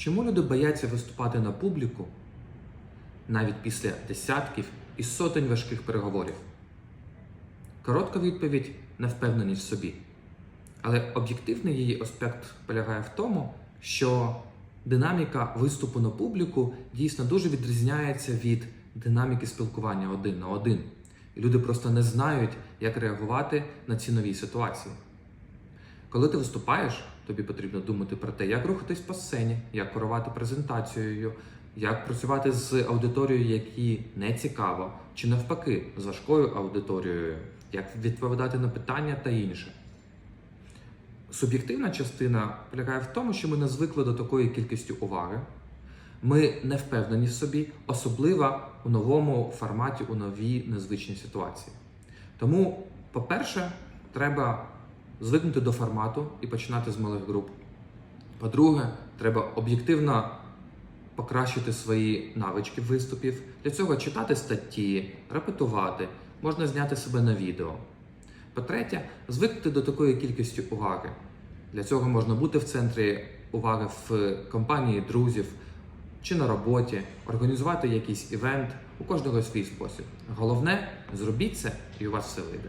Чому люди бояться виступати на публіку навіть після десятків і сотень важких переговорів? Коротка відповідь невпевненість в собі. Але об'єктивний її аспект полягає в тому, що динаміка виступу на публіку дійсно дуже відрізняється від динаміки спілкування один на один. І люди просто не знають, як реагувати на ці нові ситуації. Коли ти виступаєш, тобі потрібно думати про те, як рухатись по сцені, як керувати презентацією, як працювати з аудиторією, якій не цікаво, чи навпаки, з важкою аудиторією, як відповідати на питання та інше. Суб'єктивна частина полягає в тому, що ми не звикли до такої кількості уваги. Ми не впевнені в собі, особливо у новому форматі, у новій незвичній ситуації. Тому, по-перше, треба звикнути до формату і починати з малих груп. По-друге, треба об'єктивно покращити свої навички виступів. Для цього читати статті, репетувати, можна зняти себе на відео. По-третє, звикнути до такої кількості уваги. Для цього можна бути в центрі уваги в компанії друзів чи на роботі, організувати якийсь івент, у кожного свій спосіб. Головне, зробіть це, і у вас все вийде.